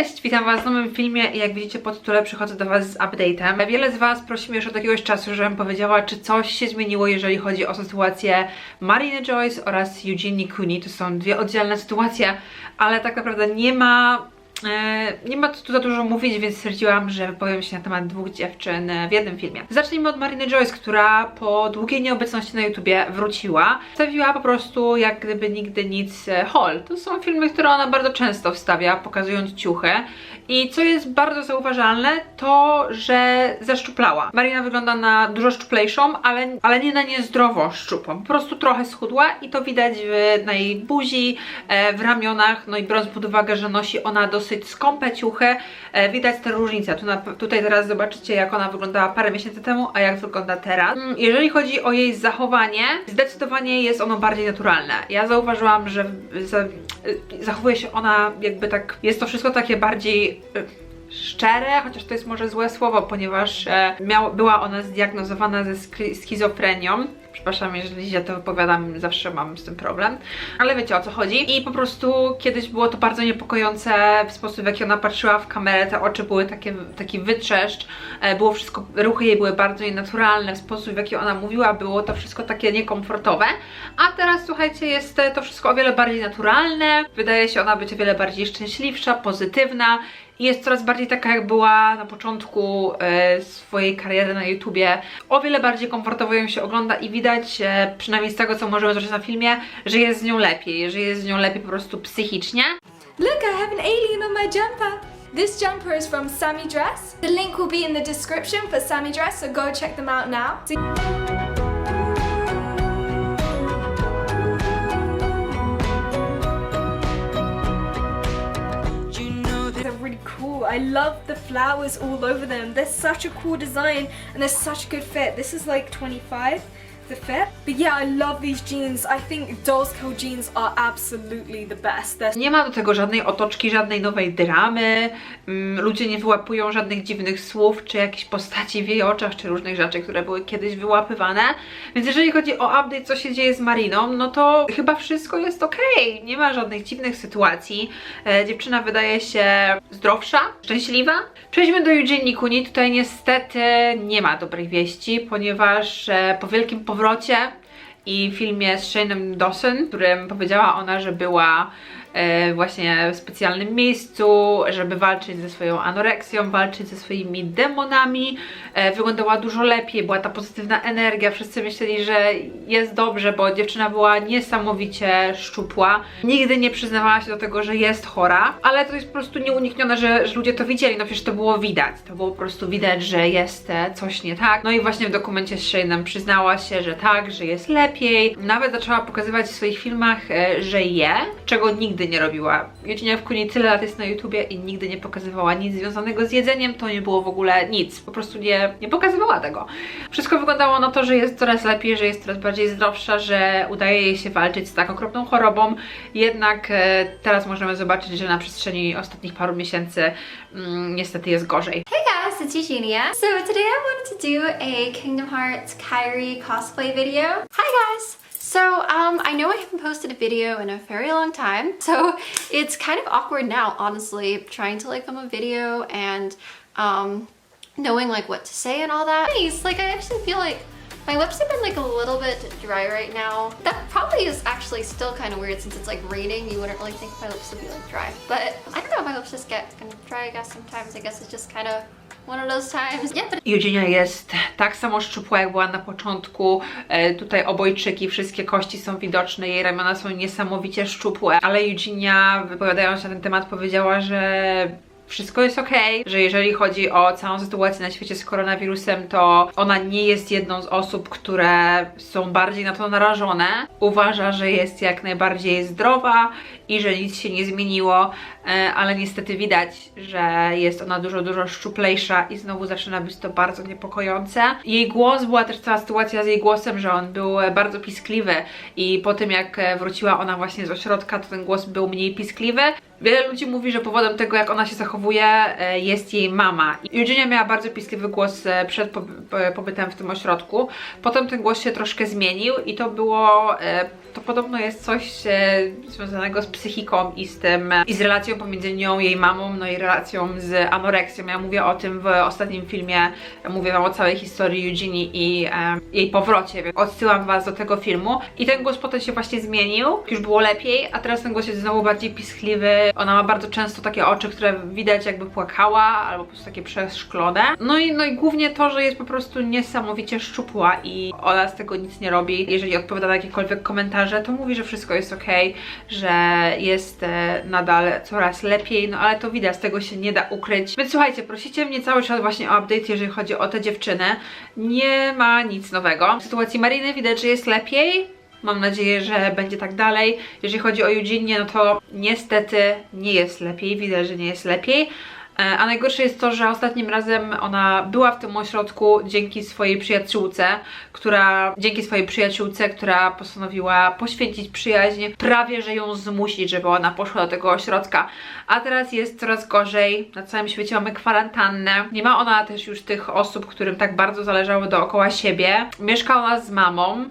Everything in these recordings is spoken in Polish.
Cześć, witam Was w nowym filmie jak widzicie po tytule przychodzę do Was z update'em. Wiele z Was prosi mnie już od jakiegoś czasu, żebym powiedziała, czy coś się zmieniło, jeżeli chodzi o sytuację Mariny Joyce oraz Eugenie Cooney. To są dwie oddzielne sytuacje, ale tak naprawdę nie ma Nie ma tu za dużo mówić, więc stwierdziłam, że wypowiem się na temat dwóch dziewczyn w jednym filmie. Zacznijmy od Mariny Joyce, która po długiej nieobecności na YouTubie wróciła. Wstawiła po prostu jak gdyby nigdy nic e, haul. To są filmy, które ona bardzo często wstawia, pokazując ciuchy. I co jest bardzo zauważalne, to że zeszczuplała. Marina wygląda na dużo szczuplejszą, ale, ale nie na niezdrowo szczupłą. Po prostu trochę schudła i to widać w, na jej buzi, e, w ramionach, no i biorąc pod uwagę, że nosi ona dosyć skąpe ciuchy, e, widać te różnice. Tu na, tutaj teraz zobaczycie, jak ona wyglądała parę miesięcy temu, a jak wygląda teraz. Mm, Jeżeli chodzi o jej zachowanie, zdecydowanie jest ono bardziej naturalne. Ja zauważyłam, że e, zachowuje się ona jakby tak, jest to wszystko takie bardziej e, szczere, chociaż to jest może złe słowo, ponieważ e, miał, była ona zdiagnozowana ze schizofrenią. Przepraszam, jeżeli źle to wypowiadam, zawsze mam z tym problem, ale wiecie o co chodzi. I po prostu kiedyś było to bardzo niepokojące w sposób, w jaki ona patrzyła w kamerę, te oczy były takie, taki wytrzeszcz, e, było wszystko, ruchy jej były bardzo nienaturalne, w sposób, w jaki ona mówiła, było to wszystko takie niekomfortowe. A teraz, słuchajcie, jest to wszystko o wiele bardziej naturalne, wydaje się ona być o wiele bardziej szczęśliwsza, pozytywna jest coraz bardziej taka, jak była na początku e, swojej kariery na YouTubie. O wiele bardziej komfortowo ją się ogląda i widać, e, przynajmniej z tego, co możemy zobaczyć na filmie, że jest z nią lepiej, że jest z nią lepiej po prostu psychicznie. Look, I have an alien on my jumper. This jumper is from Sammy Dress. The link will be in the description for Sammy Dress, so go check them out now. I love the flowers all over them. They're such a cool design and they're such a good fit. This is like 25 the fit. But yeah, I love these jeans. I think Dolls Co jeans are absolutely the best. They're Nie ma do tego żadnej otoczki, żadnej nowej dramy, mm, ludzie nie wyłapują żadnych dziwnych słów, czy jakichś postaci w jej oczach, czy różnych rzeczy, które były kiedyś wyłapywane. Więc jeżeli chodzi o update, co się dzieje z Mariną, no to chyba wszystko jest ok. Nie ma żadnych dziwnych sytuacji. E, dziewczyna wydaje się zdrowsza, szczęśliwa. Przejdźmy do Eugenie Kuni. Tutaj niestety nie ma dobrych wieści, ponieważ e, po wielkim powrocie i filmie z Shaneem Dawson, w którym powiedziała ona, że była właśnie w specjalnym miejscu, żeby walczyć ze swoją anoreksją, walczyć ze swoimi demonami. E, wyglądała dużo lepiej, była ta pozytywna energia. Wszyscy myśleli, że jest dobrze, bo dziewczyna była niesamowicie szczupła. Nigdy nie przyznawała się do tego, że jest chora, ale to jest po prostu nieuniknione, że, że ludzie to widzieli. No przecież to było widać. To było po prostu widać, że jest e, coś nie tak. No i właśnie w dokumencie z Shane'em przyznała się, że tak, że jest lepiej. Nawet zaczęła pokazywać w swoich filmach, e, że je, czego nigdy nie robiła. Eugenia w Kuni tyle lat jest na YouTubie i nigdy nie pokazywała nic związanego z jedzeniem, to nie było w ogóle nic. Po prostu nie, nie pokazywała tego. Wszystko wyglądało na to, że jest coraz lepiej, że jest coraz bardziej zdrowsza, że udaje jej się walczyć z tak okropną chorobą. Jednak e, teraz możemy zobaczyć, że na przestrzeni ostatnich paru miesięcy mm, niestety jest gorzej. Hey guys, it's Eugenia. So today I wanted to do a Kingdom Hearts Kyrie cosplay video. Hi guys! So, um, I know I haven't posted a video in a very long time, so it's kind of awkward now, honestly, trying to like film a video and, um, knowing like what to say and all that. Nice, like I actually feel like my lips have been like a little bit dry right now. That probably is actually still kind of weird since it's like raining. You wouldn't really think my lips would be like dry. But I don't know, my lips just get kind of dry, I guess, sometimes. I guess it's just kind of one of those times. Eugenia jest tak samo szczupła, jak była na początku. E, tutaj obojczyki, wszystkie kości są widoczne, jej ramiona są niesamowicie szczupłe. Ale Eugenia, wypowiadając się na ten temat, powiedziała, że wszystko jest ok, że jeżeli chodzi o całą sytuację na świecie z koronawirusem, to ona nie jest jedną z osób, które są bardziej na to narażone. Uważa, że jest jak najbardziej zdrowa i że nic się nie zmieniło, e, ale niestety widać, że jest ona dużo, dużo szczuplejsza i znowu zaczyna być to bardzo niepokojące. Jej głos, była też cała sytuacja z jej głosem, że on był bardzo piskliwy i po tym jak wróciła ona właśnie z ośrodka, to ten głos był mniej piskliwy. Wiele ludzi mówi, że powodem tego, jak ona się zachowuje, e, jest jej mama. Eugenia miała bardzo piskliwy głos e, przed po- po- pobytem w tym ośrodku. Potem ten głos się troszkę zmienił i to było. e, To podobno jest coś związanego z psychiką i z tym, i z relacją pomiędzy nią, jej mamą, no i relacją z anoreksją. Ja mówię o tym w ostatnim filmie, mówię wam o całej historii Eugenii i jej powrocie, więc odsyłam was do tego filmu. I ten głos potem się właśnie zmienił, już było lepiej, a teraz ten głos jest znowu bardziej piskliwy. Ona ma bardzo często takie oczy, które widać jakby płakała, albo po prostu takie przeszklone. No i, no i głównie to, że jest po prostu niesamowicie szczupła i ona z tego nic nie robi. Jeżeli odpowiada na jakiekolwiek komentarze, to mówi, że wszystko jest ok, że jest e, nadal coraz lepiej, no ale to widać, tego się nie da ukryć. Więc słuchajcie, prosicie mnie cały czas właśnie o update, jeżeli chodzi o tę dziewczynę. Nie ma nic nowego. W sytuacji Mariny widać, że jest lepiej. Mam nadzieję, że będzie tak dalej. Jeżeli chodzi o Eugenię, no to niestety nie jest lepiej. Widać, że nie jest lepiej. E, A najgorsze jest to, że ostatnim razem ona była w tym ośrodku dzięki swojej przyjaciółce, która dzięki swojej przyjaciółce, która postanowiła poświęcić przyjaźń, prawie że ją zmusić, żeby ona poszła do tego ośrodka. A teraz jest coraz gorzej. Na całym świecie mamy kwarantannę. Nie ma ona też już tych osób, którym tak bardzo zależało dookoła siebie. Mieszka ona z mamą,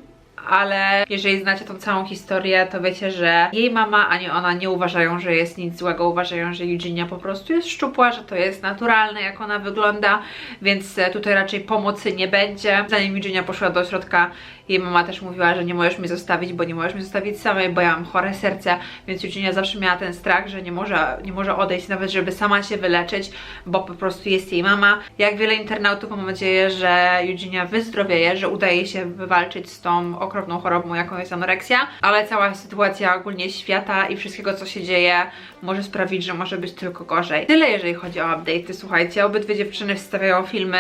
ale jeżeli znacie tą całą historię, to wiecie, że jej mama ani ona nie uważają, że jest nic złego, uważają, że Eugenia po prostu jest szczupła, że to jest naturalne, jak ona wygląda, więc e, tutaj raczej pomocy nie będzie. Zanim Eugenia poszła do ośrodka, jej mama też mówiła, że nie możesz mnie zostawić, bo nie możesz mnie zostawić samej, bo ja mam chore serce, więc Eugenia zawsze miała ten strach, że nie może, nie może odejść nawet, żeby sama się wyleczyć, bo po prostu jest jej mama. Jak wiele internautów mam nadzieję, że Eugenia wyzdrowieje, że udaje się wywalczyć z tą okropną chorobą, jaką jest anoreksja, ale cała sytuacja ogólnie świata i wszystkiego, co się dzieje, może sprawić, że może być tylko gorzej. Tyle, jeżeli chodzi o update'y. Słuchajcie, obydwie dziewczyny wstawiają filmy,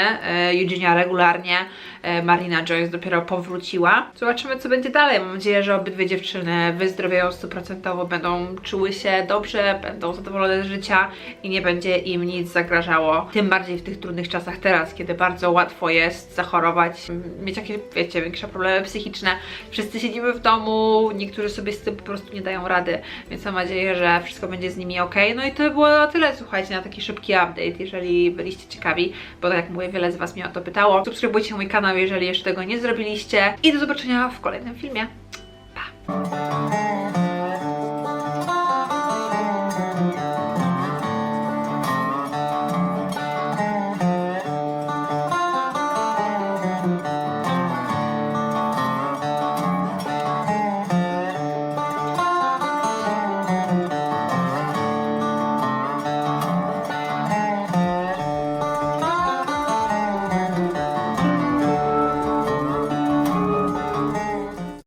Eugenia regularnie, e, Marina Joyce dopiero powróciła. Zobaczymy, co będzie dalej. Mam nadzieję, że obydwie dziewczyny wyzdrowieją stuprocentowo, będą czuły się dobrze, będą zadowolone z życia i nie będzie im nic zagrażało. Tym bardziej w tych trudnych czasach teraz, kiedy bardzo łatwo jest zachorować, mieć jakieś, wiecie, większe problemy psychiczne. Wszyscy siedzimy w domu, niektórzy sobie z tym po prostu nie dają rady, więc mam nadzieję, że wszystko będzie z nimi ok. No i to by było na tyle, słuchajcie, na taki szybki update, jeżeli byliście ciekawi, bo tak jak mówię, wiele z Was mnie o to pytało. Subskrybujcie mój kanał, jeżeli jeszcze tego nie zrobiliście i do zobaczenia w kolejnym filmie. Pa!